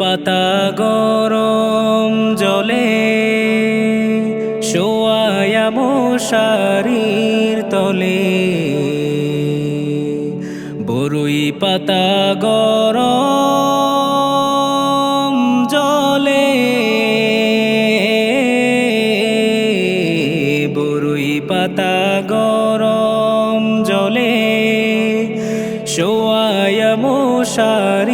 পাতা গরম জলে, শোয়ায়া মশারির তলে। বরুই পাতা গরম জলে, বরুই পাতা গরম জলে, শোয়ায়া মশারির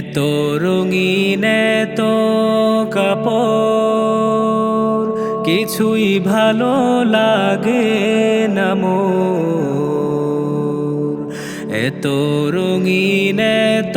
এত রঙিন এত কাপড় কিছুই ভালো লাগে না মোর। এত রঙিন এত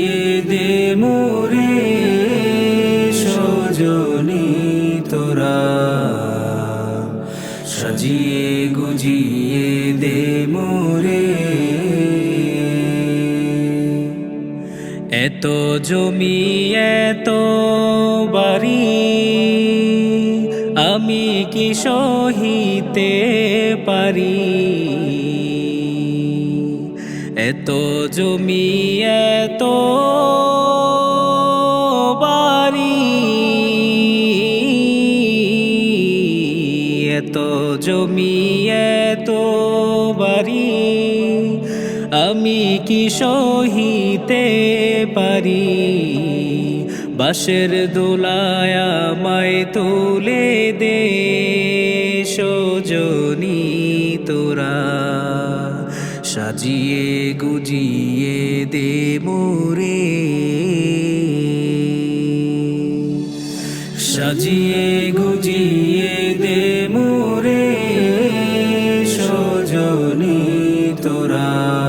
তোরা সাজিয়ে গুজিয়ে দে মোরে। এত জমি, এত বাড়ি, আমি কি সহিতে পারি? এত জমি, এত বাড়ি। আমি কি সহিতে পারি? বাসের দোলায় আমায় তুলে দে সজনি তোরা। সাজিয়ে গুজিয়ে দে মোরে। সাজিয়ে গুজিয়ে তোরা।